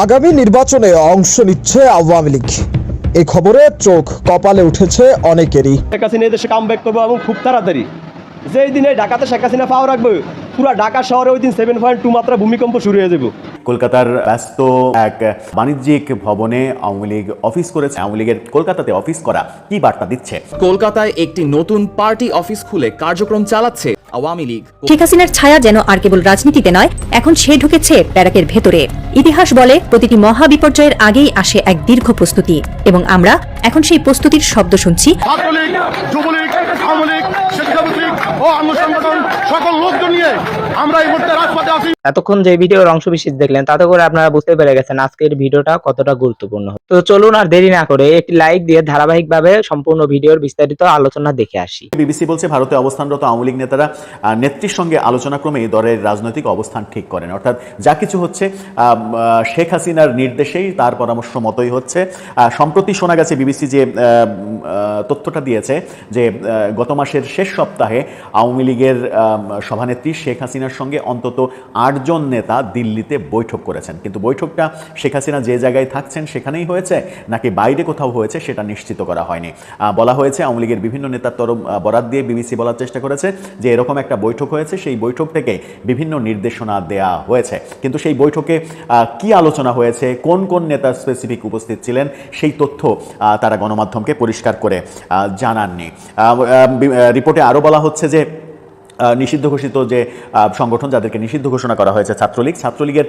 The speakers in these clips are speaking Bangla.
আগামী নির্বাচনে অংশ নিচ্ছে আওয়ামী লীগ। এই খবরে চোখ কপালে উঠেছে অনেকেরই। শেখ হাসিনা দেশে কাম ব্যাক করব এবং খুব তাড়াতাড়ি। যেই দিনে ঢাকাতে শেখ হাসিনা পাওয়া রাখবে পুরো ঢাকা শহরে ওই দিন সেভেন পয়েন্ট টু মাত্রা ভূমিকম্প শুরু হয়ে যাবে। কলকাতার ব্যস্ত এক বাণিজ্যিক ভবনে আওয়ামী লীগ অফিস করেছে। আওয়ামী লীগের কলকাতাতে অফিস করা কি বার্তা দিচ্ছে? কলকাতায় একটি নতুন পার্টি অফিস খুলে কার্যক্রম চালাচ্ছে আওয়ামী লীগ শেখ হাসিনার ছায়া যেন আর কেবল রাজনীতিতে নয় এখন সে ঢুকেছে ব্যারাকের ভেতরে। ইতিহাস বলে প্রতিটি মহা বিপর্যয়ের আগেই আসে এক দীর্ঘ প্রস্তুতি। এবং আমরা এখন সেই প্রস্তুতির শব্দ শুনছি। ছাত্রলীগ যুবলীগ আওয়ামী লীগ শিক্ষাবৃত্তিক ও অন্য সংগঠন সকল লোকজন নিয়ে আমরা এই মুহূর্তে রাজপথে আছি। এতক্ষণ যে ভিডিওর অংশ বিশেষ দেখলেন তাতে করে আপনারা বুঝতে পেরে গেছেন আজকের ভিডিওটা কতটা গুরুত্বপূর্ণ। তো চলুন আর দেরি না করে একটি লাইক দিয়ে ধারাবাহিকভাবে সম্পূর্ণ ভিডিওর বিস্তারিত আলোচনা দেখে আসি। বিবিসি বলছে ভারতে অবস্থানরত আওয়ামী লীগ নেতারা নেত্রীর সঙ্গে আলোচনাক্রমে দলের রাজনৈতিক অবস্থান ঠিক করেন। অর্থাৎ যা কিছু হচ্ছে শেখ হাসিনার নির্দেশেই তার পরামর্শ মতোই হচ্ছে। আহ, সম্প্রতি শোনা গেছে বিবিসি যে তথ্যটা দিয়েছে যে গত মাসের শেষ সপ্তাহে আওয়ামী লীগের সভানেত্রী শেখ হাসিনার সঙ্গে অন্তত আটজন নেতা দিল্লিতে বৈঠক করেছেন। কিন্তু বৈঠকটা শেখ হাসিনা যে জায়গায় থাকছেন সেখানেই হয়েছে, নাকি বাইরে কোথাও হয়েছে সেটা নিশ্চিত করা হয়নি। বলা হয়েছে আওয়ামী লীগের বিভিন্ন নেতার তরফ বরাত দিয়ে বিবিসি বলার চেষ্টা করেছে যে এরকম একটা বৈঠক হয়েছে, সেই বৈঠক থেকে বিভিন্ন নির্দেশনা দেয়া হয়েছে। কিন্তু সেই বৈঠকে কি আলোচনা হয়েছে, কোন কোন নেতা স্পেসিফিক উপস্থিত ছিলেন, সেই তথ্য তারা গণমাধ্যমকে পরিষ্কার করে জানাননি। রিপোর্টে আরও বলা হচ্ছে যে নিষিদ্ধ ঘোষিত যে সংগঠন যাদেরকে নিষিদ্ধ ঘোষণা করা হয়েছে, ছাত্রলীগ, ছাত্রলীগের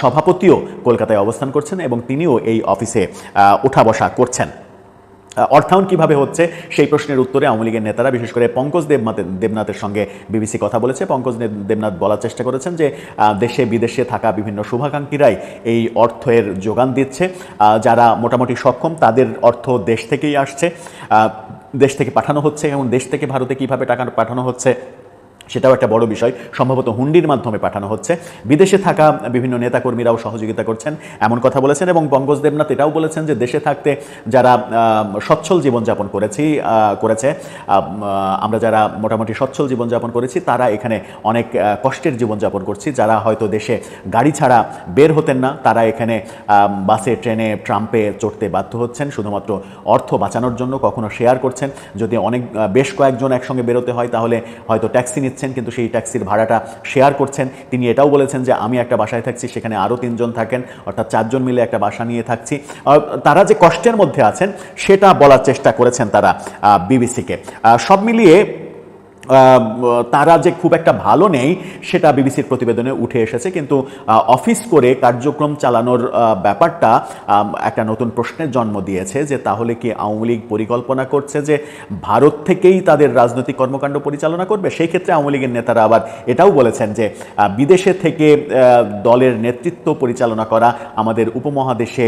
সভাপতিও কলকাতায় অবস্থান করছেন এবং তিনিও এই অফিসে ওঠা বসা করছেন। অর্থায়ন কীভাবে হচ্ছে, সেই প্রশ্নের উত্তরে আওয়ামী লীগের নেতারা, বিশেষ করে পঙ্কজ দেবনাথ, দেবনাথের সঙ্গে বিবিসি কথা বলেছে। পঙ্কজ দেবনাথ বলার চেষ্টা করেছেন যে দেশে, বিদেশে থাকা বিভিন্ন শুভাকাঙ্ক্ষীরাই এই অর্থের যোগান দিচ্ছে। যারা মোটামুটি সক্ষম, তাদের অর্থ দেশ থেকেই আসছে। দেশ থেকে পাঠানো হচ্ছে এবং দেশ থেকে ভারতে কীভাবে টাকা পাঠানো হচ্ছে সেটাও একটা বড় বিষয়। সম্ভবত হুন্ডির মাধ্যমে পাঠানো হচ্ছে। বিদেশে থাকা বিভিন্ন নেতাকর্মীরাও সহযোগিতা করছেন, এমন কথা বলেছেন এবং পঙ্কজ দেবনাথ এটাও বলেছেন যে দেশে থাকতে যারা সচ্ছল জীবনযাপন করেছি করেছে আমরা যারা মোটামুটি সচ্ছল জীবনযাপন করেছি, তারা এখানে অনেক কষ্টের জীবনযাপন করছি। যারা হয়তো দেশে গাড়ি ছাড়া বের হতেন না, তারা এখানে বাসে, ট্রেনে, ট্রাম্পে চড়তে বাধ্য হচ্ছেন। শুধুমাত্র অর্থ বাঁচানোর জন্য কখনো শেয়ার করছেন। যদি অনেক বেশ কয়েকজন একসঙ্গে বেরোতে হয়, তাহলে হয়তো ট্যাক্সি নিচ্ছেন কিন্তু সেই ট্যাক্সির ভাড়াটা শেয়ার করছেন। তিনি এটাও বলেছেন যে, আমি একটা বাসায় থাকছি, সেখানে আরও তিনজন থাকেন, অর্থাৎ চারজন মিলে একটা বাসা নিয়ে থাকছি। তারা যে কষ্টের মধ্যে আছেন, সেটা বলার চেষ্টা করেছেন তারা বিবিসিকে। সব মিলিয়ে তারা যে খুব একটা ভালো নেই, সেটা বিবিসির প্রতিবেদনে উঠে এসেছে। কিন্তু অফিস করে কার্যক্রম চালানোর ব্যাপারটা একটা নতুন প্রশ্নের জন্ম দিয়েছে যে, তাহলে কি আওয়ামী লীগ পরিকল্পনা করছে যে, ভারত থেকেই তাদের রাজনৈতিক কর্মকাণ্ড পরিচালনা করবে? সেই ক্ষেত্রে আওয়ামী লীগের নেতারা আবার এটাও বলেছেন যে বিদেশে থেকে দলের নেতৃত্ব পরিচালনা করা আমাদের উপমহাদেশে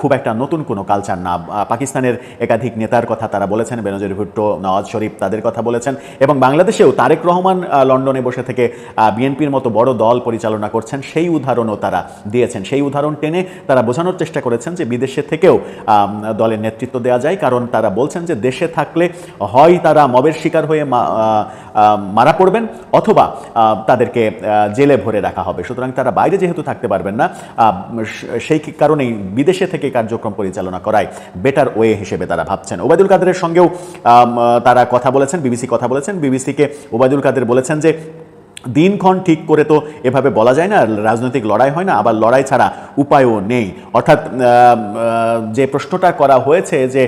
খুব একটা নতুন কোনো কালচার না। পাকিস্তানের একাধিক নেতার কথা তারা বলেছেন, বেনজির ভুট্টো, নওয়াজ শরীফ তাদের কথা বলেছেন এবং বাংলাদেশেও তারেক রহমান লন্ডনে বসে থেকে বিএনপির মতো বড় দল পরিচালনা করছেন, সেই উদাহরণও তারা দিয়েছেন। সেই উদাহরণ টেনে তারা বোঝানোর চেষ্টা করেছেন যে বিদেশে থেকেও দলের নেতৃত্ব দেওয়া যায়, কারণ তারা বলছেন যে দেশে থাকলে হয় তারা মবের শিকার হয়ে মারা পড়বেন অথবা তাদেরকে জেলে ভরে রাখা হবে। সুতরাং তারা বাইরে যেহেতু থাকতে পারবেন না সেই কারণেই বিদেশে থেকে কার্যক্রম পরিচালনা করায় বেটার ওয়ে হিসেবে তারা ভাবছেন। ওবায়দুল কাদেরের সঙ্গেও তারা কথা বলেছেন, বিবিসি কথা বলেছেন। বিবিসিকে ওবায়দুল কাদের বলেছেন যে দিনক্ষণ ঠিক করে তো এভাবে বলা যায় না, রাজনৈতিক লড়াই হয় না, আবার লড়াই ছাড়া উপায়ও নেই। অর্থাৎ যে প্রশ্নটা করা হয়েছে যে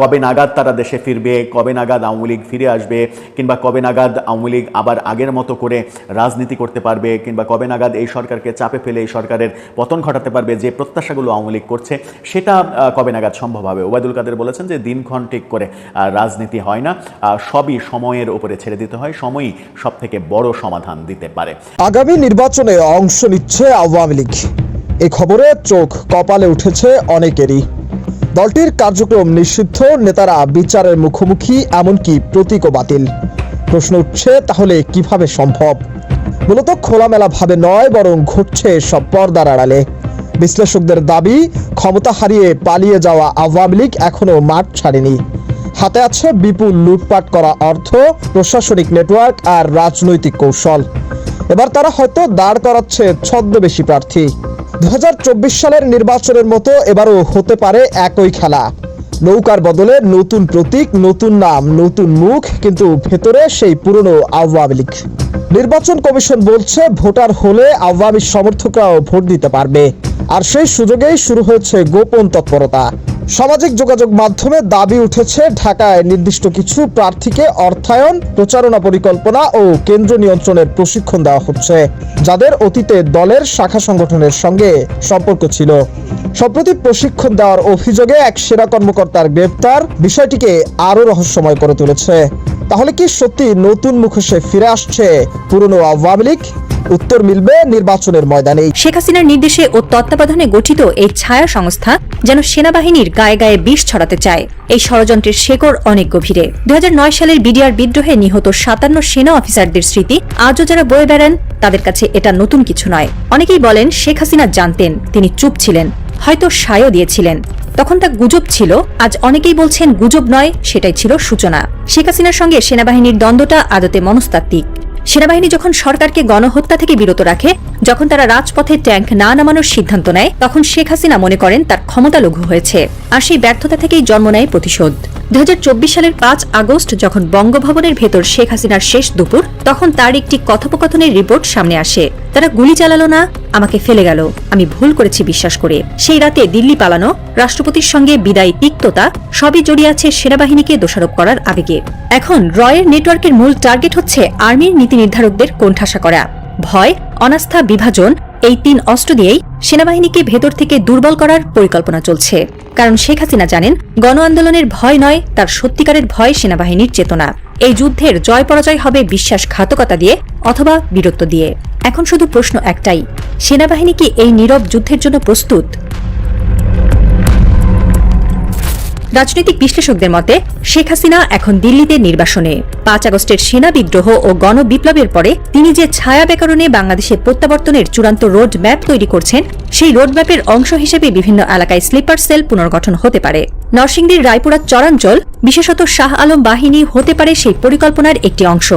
কবে নাগাদ তারা দেশে ফিরবে, কবে নাগাদ আওয়ামী লীগ ফিরে আসবে, কিংবা কবে নাগাদ আওয়ামী লীগ আবার আগের মতো করে রাজনীতি করতে পারবে, কিংবা কবে নাগাদ এই সরকারকে চাপে ফেলে এই সরকারের পতন ঘটাতে পারবে, যে প্রত্যাশাগুলো আওয়ামী লীগ করছে, সেটা কবে নাগাদ সম্ভব হবে? ওবায়দুল কাদের বলেছেন যে, দিনক্ষণ ঠিক করে রাজনীতি হয় না সবই সময়ের উপরে ছেড়ে দিতে হয়, সময়ই সব থেকে বড় সমাধান। দিতে পারে। আগামী নির্বাচনে অংশ নিচ্ছে আওয়ামী লীগ। এই খবরে চোখ কপালে উঠেছে অনেকেরই। দলটির কার্যক্রম নিষিদ্ধ, নেতারা বিচারের মুখোমুখি, এমনকি প্রতীকও বাতিল। প্রশ্ন উঠছে, তাহলে কীভাবে সম্ভব? মূলত খোলামেলা ভাবে নয়, বরং ঘটছে সব পর্দার আড়ালে। বিশ্লেষকদের দাবি, ক্ষমতা হারিয়ে পালিয়ে যাওয়া আওয়ামী লীগ এখনও মাঠ ছাড়েনি। হাতে আছে বিপুল লুটপাট করা অর্থ, প্রশাসনিক নেটওয়ার্ক আর রাজনৈতিক কৌশল। এবার তারা হয়তো দাঁড় করাচ্ছে ছদ্মবেশী প্রার্থী। দুহাজার চব্বিশ সালের নির্বাচনের মতো এবারও হতে পারে একই খেলা। নৌকার বদলে নতুন প্রতীক, নতুন নাম, নতুন মুখ, কিন্তু ভেতরে সেই পুরনো আওয়ামী লীগ। নির্বাচন কমিশন বলছে ভোটার হলে আওয়ামী সমর্থকরাও ভোট দিতে পারবে। আর সেই সুযোগেই শুরু হয়েছে গোপন তৎপরতা। সামাজিক যোগাযোগ মাধ্যমে দাবি উঠেছে, ঢাকায় নির্দিষ্ট কিছু প্রার্থীকে অর্থায়ন, প্রচারণা পরিকল্পনা ও কেন্দ্র নিয়ন্ত্রণের প্রশিক্ষণ দেওয়া হচ্ছে, যাদের অতীতে দলের শাখা সংগঠনের সঙ্গে সম্পর্ক ছিল। সম্প্রতি প্রশিক্ষণ দেওয়ার অভিযোগে এক সেরা কর্মকর্তার গ্রেপ্তার বিষয়টিকে আরও রহস্যময় করে তুলেছে। তাহলে কি সত্যি নতুন মুখোশে ফিরে আসছে পুরনো আওয়ামী লীগ? উত্তর মিলবে নির্বাচনের ময়দানে। শেখ হাসিনার নির্দেশে ও তত্ত্বাবধানে গঠিত এই ছায়া সংস্থা যেন সেনাবাহিনীর গায়ে গায়ে বিষ ছড়াতে চায়। এই ষড়যন্ত্রের শেকড় অনেক গভীরে। দু হাজার নয় সালের বিডিআর বিদ্রোহে নিহত সাতান্ন সেনা অফিসারদের স্মৃতি আজও যারা বয়ে বেড়ান, তাদের কাছে এটা নতুন কিছু নয়। অনেকেই বলেন শেখ হাসিনা জানতেন তিনি চুপ ছিলেন, হয়তো সায়ও দিয়েছিলেন। তখন তা গুজব ছিল, আজ অনেকেই বলছেন গুজব নয়, সেটাই ছিল সূচনা। শেখ হাসিনার সঙ্গে সেনাবাহিনীর দ্বন্দ্বটা আদতে মনস্তাত্ত্বিক। সেনাবাহিনী যখন সরকারকে গণহত্যা থেকে বিরত রাখে, যখন তারা রাজপথে ট্যাঙ্ক না নামানোর সিদ্ধান্ত নেয়, তখন শেখ হাসিনা মনে করেন তার ক্ষমতা লঘু হয়েছে, আর সেই ব্যর্থতা থেকেই জন্ম নেয় প্রতিশোধ। দু হাজার চব্বিশ সালের পাঁচ আগস্ট যখন বঙ্গভবনের ভেতর শেখ হাসিনার শেষ দুপুর, তখন তার একটি কথোপকথনের রিপোর্ট সামনে আসে। তারা গুলি চালালো না, আমাকে ফেলে গেল, আমি ভুল করেছি বিশ্বাস করে। সেই রাতে দিল্লি পালানো, রাষ্ট্রপতির সঙ্গে বিদায়, তিক্ততা, সবই জড়িয়ে আছে সেনাবাহিনীকে দোষারোপ করার আবেগে। এখন রয়ের নেটওয়ার্কের মূল টার্গেট হচ্ছে আর্মির নীতি নির্ধারকদের কোণঠাসা করা। ভয়, অনাস্থা, বিভাজন এই তিন অস্ত্র দিয়েই সেনাবাহিনীকে ভেতর থেকে দুর্বল করার পরিকল্পনা চলছে। কারণ শেখ হাসিনা জানেন গণ আন্দোলনের ভয় নয়, তার সত্যিকারের ভয় সেনাবাহিনীর চেতনা। এই যুদ্ধের জয় পরাজয় হবে বিশ্বাসঘাতকতা দিয়ে অথবা বীরত্ব দিয়ে। এখন শুধু প্রশ্ন একটাই, সেনাবাহিনী কি এই নীরব যুদ্ধের জন্য প্রস্তুত? রাজনৈতিক বিশ্লেষকদের মতে, শেখ হাসিনা এখন দিল্লিতে নির্বাসনে। পাঁচ আগস্টের সেনা বিদ্রোহ ও গণবিপ্লবের পরে তিনি যে ছায়া ব্যাকরণে বাংলাদেশে প্রত্যাবর্তনের চূড়ান্ত রোড ম্যাপ তৈরি করছেন, সেই রোডম্যাপের অংশ হিসেবে বিভিন্ন এলাকায় স্লিপার সেল পুনর্গঠন হতে পারে। নরসিংদীর রায়পুরা চরাঞ্চল, বিশেষত শাহ আলম বাহিনী হতে পারে সেই পরিকল্পনার একটি অংশ।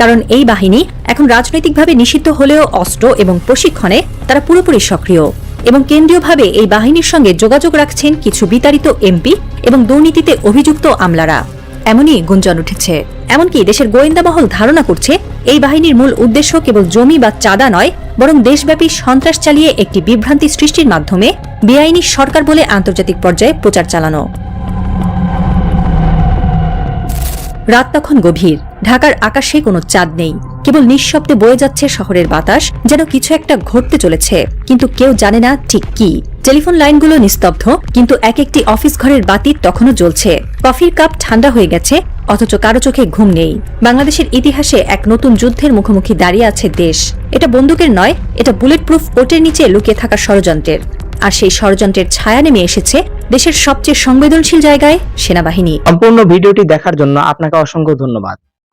কারণ এই বাহিনী এখন রাজনৈতিকভাবে নিষিদ্ধ হলেও অস্ত্র এবং প্রশিক্ষণে তারা পুরোপুরি সক্রিয়। এবং কেন্দ্রীয়ভাবে এই বাহিনীর সঙ্গে যোগাযোগ রাখছেন কিছু বিতাড়িত এমপি এবং দুর্নীতিতে অভিযুক্ত আমলারা। এমনই গুঞ্জন উঠেছে। এমনকি দেশের গোয়েন্দা মহল ধারণা করছে, এই বাহিনীর মূল উদ্দেশ্য কেবল জমি বা চাঁদা নয়, বরং দেশব্যাপী সন্ত্রাস চালিয়ে একটি বিভ্রান্তি সৃষ্টির মাধ্যমে বেআইনি সরকার বলে আন্তর্জাতিক পর্যায়ে প্রচার চালানো। রাত তখন গভীর। ঢাকার আকাশে কোনো চাঁদ নেই। কেবল নিঃশব্দে বয়ে যাচ্ছে শহরের বাতাস, যেন কিছু একটা ঘটতে চলেছে। কিন্তু কেউ জানে না ঠিক কি। টেলিফোন লাইনগুলো নিস্তব্ধ, কিন্তু এক একটি অফিস ঘরের বাতি তখনও জ্বলছে। কফির কাপ ঠান্ডা হয়ে গেছে, অথচ কারও চোখে ঘুম নেই। বাংলাদেশের ইতিহাসে এক নতুন যুদ্ধের মুখোমুখি দাঁড়িয়ে আছে দেশ। এটা বন্দুকের নয়, এটা বুলেট প্রুফ ওটের নিচে লুকিয়ে থাকা ষড়যন্ত্রের। আর সেই ষড়যন্ত্রের ছায়া নেমে এসেছে দেশের সবচেয়ে সংবেদনশীল জায়গায় সেনাবাহিনী। সম্পূর্ণ ভিডিওটি দেখার জন্য আপনাকে অসংখ্য ধন্যবাদ।